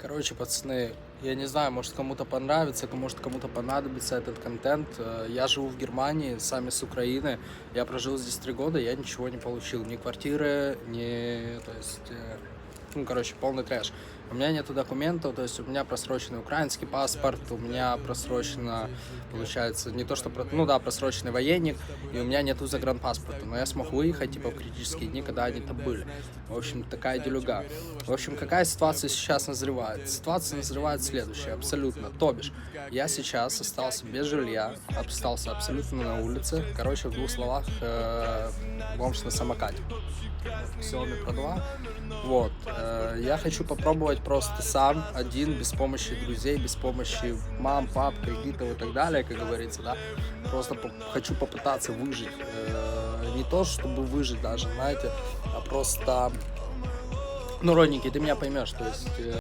Короче, пацаны, я не знаю, может кому-то понравится, может кому-то понадобится этот контент. Э, Я живу в Германии, сами с Украины. Я прожил здесь три года, я ничего не получил. Ни квартиры, ни... То есть, э, ну, короче, полный трэш. У меня нету документов, то есть у меня просроченный украинский паспорт, у меня просрочено, получается, не то что, ну да, просроченный военник, и у меня нету загранпаспорта, но я смог выехать, типа, в критические дни, когда они там были. В общем, такая делюга. В общем, какая ситуация сейчас назревает? Ситуация назревает следующая, абсолютно. То бишь, я сейчас остался без жилья, остался абсолютно на улице. Короче, в двух словах, э, бомж на самокате. Xiaomi Pro 2. Вот. э, Я хочу попробовать просто сам, один, без помощи друзей, без помощи мам, пап, кредитов и так далее, как говорится, да. Просто по- хочу попытаться выжить. Э, Не то, чтобы выжить даже, знаете, а просто... Ну, родненький, ты меня поймешь, то есть... э,